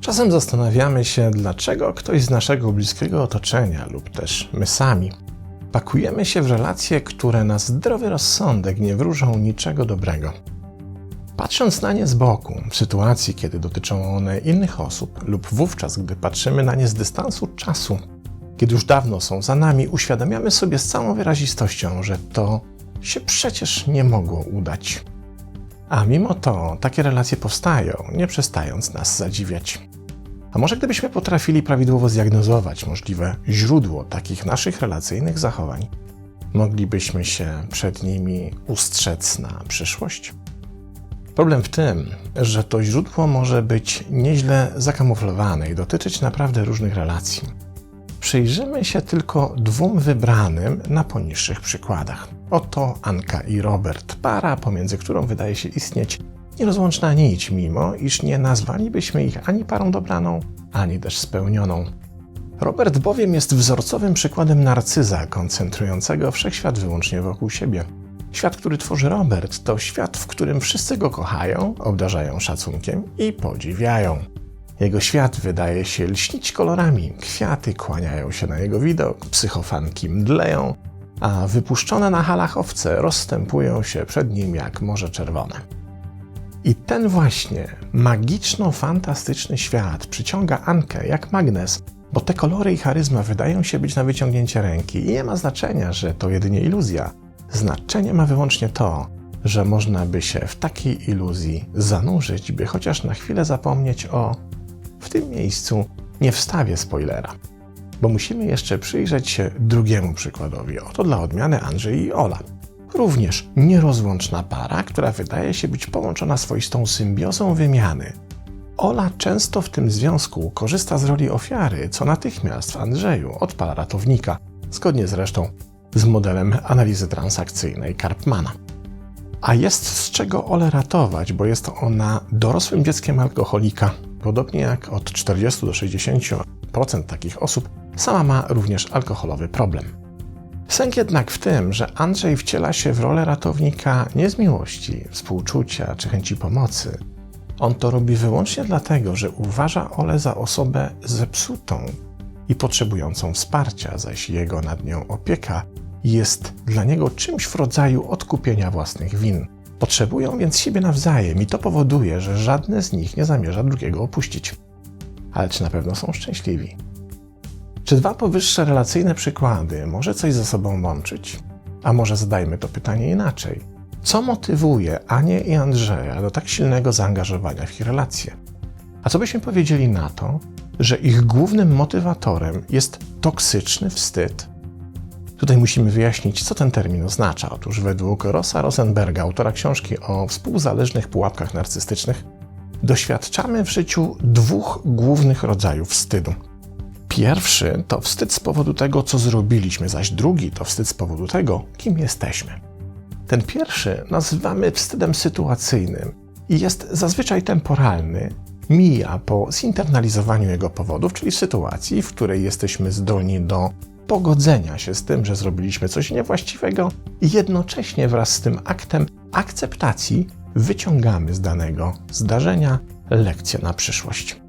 Czasem zastanawiamy się, dlaczego ktoś z naszego bliskiego otoczenia lub też my sami pakujemy się w relacje, które na zdrowy rozsądek nie wróżą niczego dobrego. Patrząc na nie z boku, w sytuacji, kiedy dotyczą one innych osób, lub wówczas, gdy patrzymy na nie z dystansu czasu, kiedy już dawno są za nami, uświadamiamy sobie z całą wyrazistością, że to się przecież nie mogło udać. A mimo to takie relacje powstają, nie przestając nas zadziwiać. A może gdybyśmy potrafili prawidłowo zdiagnozować możliwe źródło takich naszych relacyjnych zachowań, moglibyśmy się przed nimi ustrzec na przyszłość? Problem w tym, że to źródło może być nieźle zakamuflowane i dotyczyć naprawdę różnych relacji. Przyjrzymy się tylko dwóm wybranym na poniższych przykładach. Oto Anka i Robert, para, pomiędzy którą wydaje się istnieć nierozłączna nić, mimo iż nie nazwalibyśmy ich ani parą dobraną, ani też spełnioną. Robert bowiem jest wzorcowym przykładem narcyza, koncentrującego wszechświat wyłącznie wokół siebie. Świat, który tworzy Robert, to świat, w którym wszyscy go kochają, obdarzają szacunkiem i podziwiają. Jego świat wydaje się lśnić kolorami, kwiaty kłaniają się na jego widok, psychofanki mdleją, a wypuszczone na halach owce rozstępują się przed nim jak morze czerwone. I ten właśnie magiczno-fantastyczny świat przyciąga Ankę jak magnes, bo te kolory i charyzma wydają się być na wyciągnięcie ręki i nie ma znaczenia, że to jedynie iluzja. Znaczenie ma wyłącznie to, że można by się w takiej iluzji zanurzyć, by chociaż na chwilę zapomnieć o. W tym miejscu nie wstawię spoilera, bo musimy jeszcze przyjrzeć się drugiemu przykładowi. Oto dla odmiany Andrzej i Ola. Również nierozłączna para, która wydaje się być połączona swoistą symbiozą wymiany. Ola często w tym związku korzysta z roli ofiary, co natychmiast w Andrzeju odpala ratownika, zgodnie zresztą z modelem analizy transakcyjnej Karpmana. A jest z czego Ole ratować, bo jest ona dorosłym dzieckiem alkoholika. Podobnie jak od 40 do 60% takich osób, sama ma również alkoholowy problem. Sęk jednak w tym, że Andrzej wciela się w rolę ratownika nie z miłości, współczucia czy chęci pomocy. On to robi wyłącznie dlatego, że uważa Ole za osobę zepsutą i potrzebującą wsparcia, zaś jego nad nią opieka jest dla niego czymś w rodzaju odkupienia własnych win. Potrzebują więc siebie nawzajem i to powoduje, że żadne z nich nie zamierza drugiego opuścić. Ale czy na pewno są szczęśliwi? Czy dwa powyższe relacyjne przykłady może coś ze sobą łączyć? A może zadajmy to pytanie inaczej. Co motywuje Anię i Andrzeja do tak silnego zaangażowania w ich relacje? A co byśmy powiedzieli na to, że ich głównym motywatorem jest toksyczny wstyd? Tutaj musimy wyjaśnić, co ten termin oznacza. Otóż według Rossa Rosenberga, autora książki o współzależnych pułapkach narcystycznych, doświadczamy w życiu dwóch głównych rodzajów wstydu. Pierwszy to wstyd z powodu tego, co zrobiliśmy, zaś drugi to wstyd z powodu tego, kim jesteśmy. Ten pierwszy nazywamy wstydem sytuacyjnym i jest zazwyczaj temporalny, mija po zinternalizowaniu jego powodów, czyli w sytuacji, w której jesteśmy zdolni do pogodzenia się z tym, że zrobiliśmy coś niewłaściwego i jednocześnie wraz z tym aktem akceptacji wyciągamy z danego zdarzenia lekcję na przyszłość.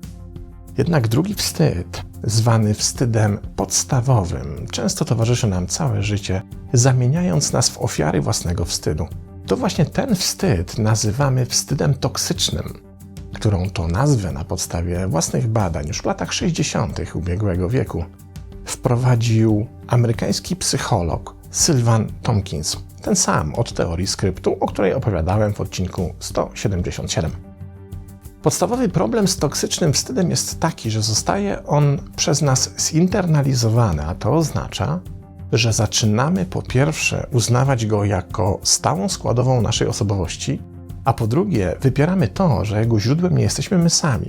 Jednak drugi wstyd, zwany wstydem podstawowym, często towarzyszy nam całe życie, zamieniając nas w ofiary własnego wstydu. To właśnie ten wstyd nazywamy wstydem toksycznym, którą to nazwę na podstawie własnych badań już w latach 60. ubiegłego wieku wprowadził amerykański psycholog Sylvan Tompkins, ten sam od teorii skryptu, o której opowiadałem w odcinku 177. Podstawowy problem z toksycznym wstydem jest taki, że zostaje on przez nas zinternalizowany, a to oznacza, że zaczynamy po pierwsze uznawać go jako stałą składową naszej osobowości, a po drugie wypieramy to, że jego źródłem nie jesteśmy my sami.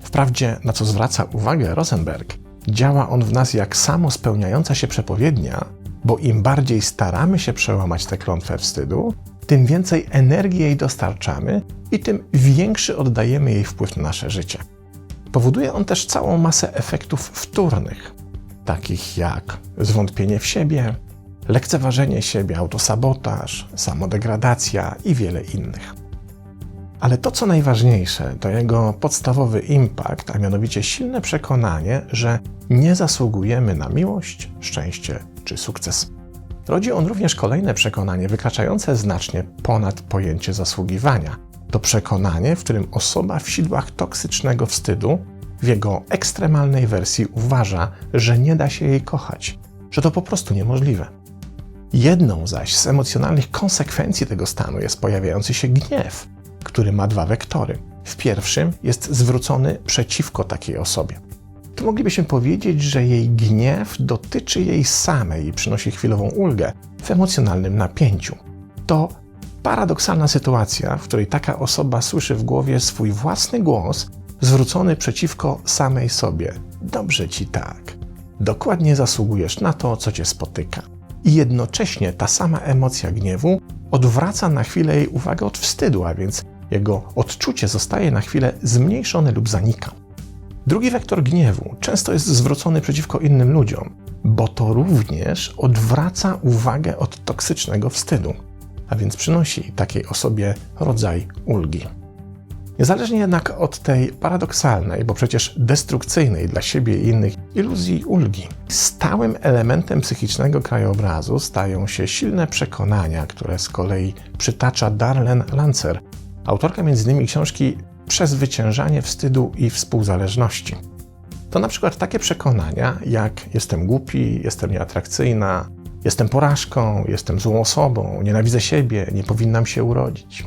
Wprawdzie, na co zwraca uwagę Rosenberg, działa on w nas jak samo spełniająca się przepowiednia, bo im bardziej staramy się przełamać tę klątwę wstydu, tym więcej energii jej dostarczamy i tym większy oddajemy jej wpływ na nasze życie. Powoduje on też całą masę efektów wtórnych. takich jak zwątpienie w siebie, lekceważenie siebie, autosabotaż, samodegradacja i wiele innych. Ale to, co najważniejsze, to jego podstawowy impact, a mianowicie silne przekonanie, że nie zasługujemy na miłość, szczęście czy sukces. Rodzi on również kolejne przekonanie wykraczające znacznie ponad pojęcie zasługiwania. To przekonanie, w którym osoba w sidłach toksycznego wstydu w jego ekstremalnej wersji uważa, że nie da się jej kochać, że to po prostu niemożliwe. Jedną zaś z emocjonalnych konsekwencji tego stanu jest pojawiający się gniew, który ma dwa wektory. W pierwszym jest zwrócony przeciwko takiej osobie. Tu moglibyśmy powiedzieć, że jej gniew dotyczy jej samej i przynosi chwilową ulgę w emocjonalnym napięciu. To paradoksalna sytuacja, w której taka osoba słyszy w głowie swój własny głos zwrócony przeciwko samej sobie. Dobrze ci tak. Dokładnie zasługujesz na to, co cię spotyka. I jednocześnie ta sama emocja gniewu odwraca na chwilę jej uwagę od wstydu, a więc jego odczucie zostaje na chwilę zmniejszone lub zanika. Drugi wektor gniewu często jest zwrócony przeciwko innym ludziom, bo to również odwraca uwagę od toksycznego wstydu, a więc przynosi takiej osobie rodzaj ulgi. Niezależnie jednak od tej paradoksalnej, bo przecież destrukcyjnej dla siebie i innych iluzji ulgi, stałym elementem psychicznego krajobrazu stają się silne przekonania, które z kolei przytacza Darlene Lancer, autorka m.in. książki Przezwyciężanie wstydu i współzależności. To na przykład takie przekonania jak jestem głupi, jestem nieatrakcyjna, jestem porażką, jestem złą osobą, nienawidzę siebie, nie powinnam się urodzić.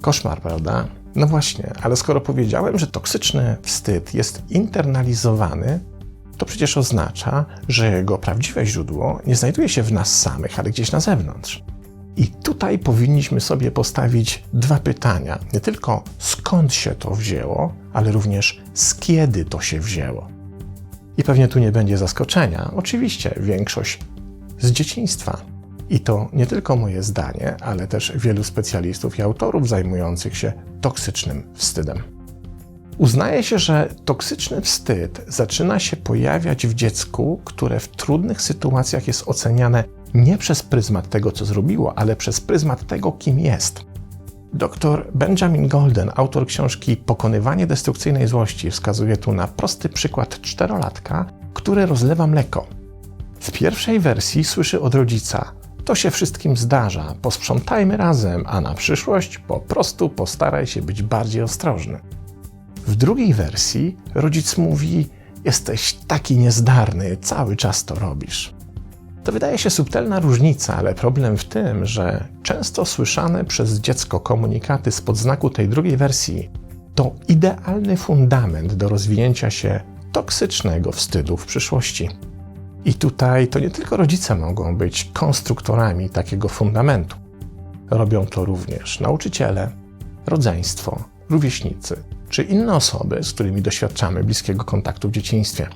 Koszmar, prawda? No właśnie, ale skoro powiedziałem, że toksyczny wstyd jest internalizowany, to przecież oznacza, że jego prawdziwe źródło nie znajduje się w nas samych, ale gdzieś na zewnątrz. I tutaj powinniśmy sobie postawić dwa pytania. Nie tylko skąd się to wzięło, ale również z kiedy to się wzięło. I pewnie tu nie będzie zaskoczenia. Oczywiście większość z dzieciństwa. I to nie tylko moje zdanie, ale też wielu specjalistów i autorów zajmujących się toksycznym wstydem. Uznaje się, że toksyczny wstyd zaczyna się pojawiać w dziecku, które w trudnych sytuacjach jest oceniane nie przez pryzmat tego, co zrobiło, ale przez pryzmat tego, kim jest. Dr Benjamin Golden, autor książki Pokonywanie destrukcyjnej złości, wskazuje tu na prosty przykład czterolatka, który rozlewa mleko. W pierwszej wersji słyszy od rodzica: To się wszystkim zdarza, posprzątajmy razem, a na przyszłość po prostu postaraj się być bardziej ostrożny. W drugiej wersji rodzic mówi: Jesteś taki niezdarny, cały czas to robisz. To wydaje się subtelna różnica, ale problem w tym, że często słyszane przez dziecko komunikaty z podznaku tej drugiej wersji to idealny fundament do rozwinięcia się toksycznego wstydu w przyszłości. I tutaj to nie tylko rodzice mogą być konstruktorami takiego fundamentu. Robią to również nauczyciele, rodzeństwo, rówieśnicy czy inne osoby, z którymi doświadczamy bliskiego kontaktu w dzieciństwie.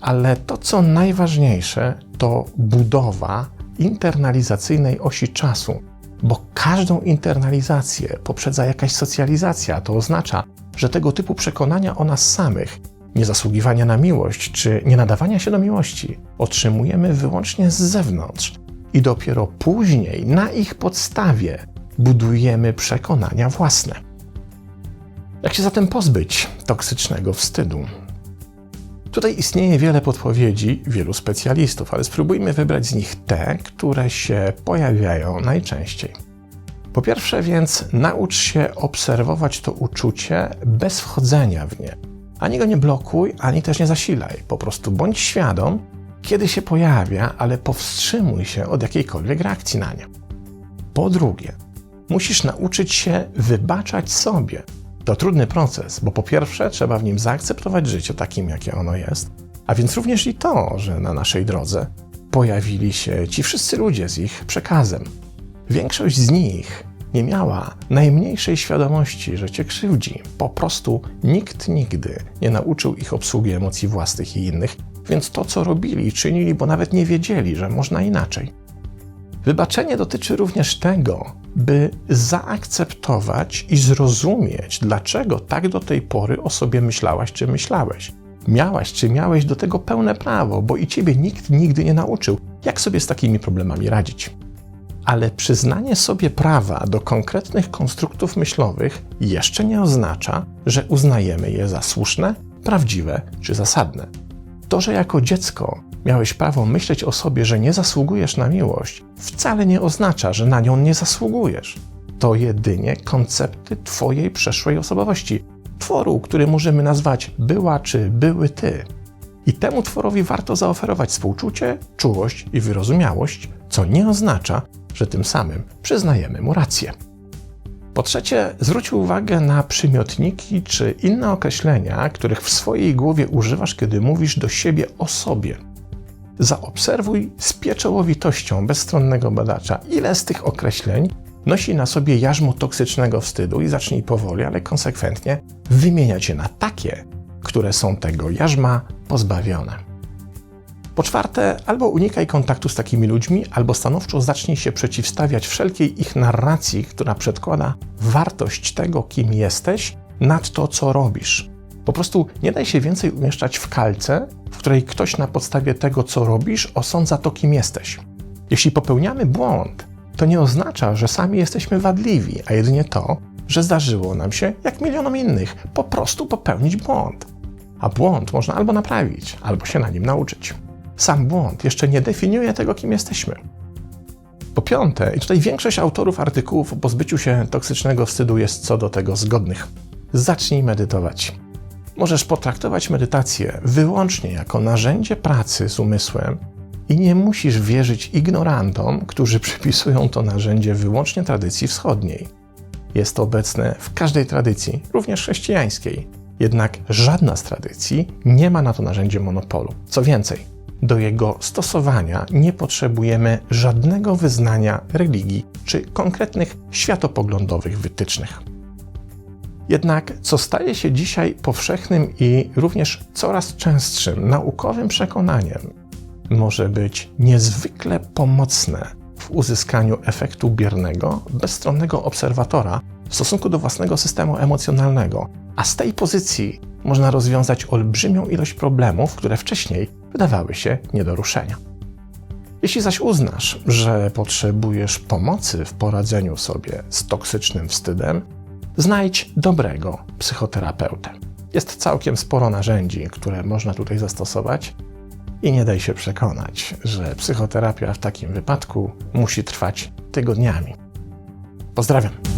Ale to, co najważniejsze, to budowa internalizacyjnej osi czasu, bo każdą internalizację poprzedza jakaś socjalizacja. To oznacza, że tego typu przekonania o nas samych, niezasługiwania na miłość czy nie nadawania się do miłości, otrzymujemy wyłącznie z zewnątrz i dopiero później na ich podstawie budujemy przekonania własne. Jak się zatem pozbyć toksycznego wstydu? Tutaj istnieje wiele podpowiedzi wielu specjalistów, ale spróbujmy wybrać z nich te, które się pojawiają najczęściej. Po pierwsze więc naucz się obserwować to uczucie bez wchodzenia w nie. Ani go nie blokuj, ani też nie zasilaj. Po prostu bądź świadom, kiedy się pojawia, ale powstrzymuj się od jakiejkolwiek reakcji na nie. Po drugie, musisz nauczyć się wybaczać sobie to trudny proces, bo po pierwsze trzeba w nim zaakceptować życie takim, jakie ono jest, a więc również i to, że na naszej drodze pojawili się ci wszyscy ludzie z ich przekazem. Większość z nich nie miała najmniejszej świadomości, że cię krzywdzi. Po prostu nikt nigdy nie nauczył ich obsługi emocji własnych i innych, więc to, co robili, czynili, bo nawet nie wiedzieli, że można inaczej. Wybaczenie dotyczy również tego, by zaakceptować i zrozumieć, dlaczego tak do tej pory o sobie myślałaś czy myślałeś. Miałaś czy miałeś do tego pełne prawo, bo i ciebie nikt nigdy nie nauczył, jak sobie z takimi problemami radzić. Ale przyznanie sobie prawa do konkretnych konstruktów myślowych jeszcze nie oznacza, że uznajemy je za słuszne, prawdziwe czy zasadne. To, że jako dziecko miałeś prawo myśleć o sobie, że nie zasługujesz na miłość, wcale nie oznacza, że na nią nie zasługujesz. To jedynie koncepty Twojej przeszłej osobowości, tworu, który możemy nazwać była czy były ty. I temu tworowi warto zaoferować współczucie, czułość i wyrozumiałość, co nie oznacza, że tym samym przyznajemy mu rację. Po trzecie, zwróć uwagę na przymiotniki czy inne określenia, których w swojej głowie używasz, kiedy mówisz do siebie o sobie. Zaobserwuj z pieczołowitością bezstronnego badacza, ile z tych określeń nosi na sobie jarzmo toksycznego wstydu i zacznij powoli, ale konsekwentnie wymieniać je na takie, które są tego jarzma pozbawione. Po czwarte, albo unikaj kontaktu z takimi ludźmi, albo stanowczo zacznij się przeciwstawiać wszelkiej ich narracji, która przedkłada wartość tego, kim jesteś, nad to, co robisz. Po prostu nie daj się więcej umieszczać w kalce, w której ktoś na podstawie tego, co robisz, osądza to, kim jesteś. Jeśli popełniamy błąd, to nie oznacza, że sami jesteśmy wadliwi, a jedynie to, że zdarzyło nam się, jak milionom innych, po prostu popełnić błąd. A błąd można albo naprawić, albo się na nim nauczyć. Sam błąd jeszcze nie definiuje tego, kim jesteśmy. Po piąte, i tutaj większość autorów artykułów o pozbyciu się toksycznego wstydu jest co do tego zgodnych. Zacznij medytować. Możesz potraktować medytację wyłącznie jako narzędzie pracy z umysłem i nie musisz wierzyć ignorantom, którzy przypisują to narzędzie wyłącznie tradycji wschodniej. Jest to obecne w każdej tradycji, również chrześcijańskiej. Jednak żadna z tradycji nie ma na to narzędzie monopolu. Co więcej, do jego stosowania nie potrzebujemy żadnego wyznania religii czy konkretnych światopoglądowych wytycznych. Jednak co staje się dzisiaj powszechnym i również coraz częstszym naukowym przekonaniem, może być niezwykle pomocne w uzyskaniu efektu biernego, bezstronnego obserwatora w stosunku do własnego systemu emocjonalnego, a z tej pozycji można rozwiązać olbrzymią ilość problemów, które wcześniej wydawały się nie do ruszenia. Jeśli zaś uznasz, że potrzebujesz pomocy w poradzeniu sobie z toksycznym wstydem, znajdź dobrego psychoterapeutę. Jest całkiem sporo narzędzi, które można tutaj zastosować, i nie daj się przekonać, że psychoterapia w takim wypadku musi trwać tygodniami. Pozdrawiam.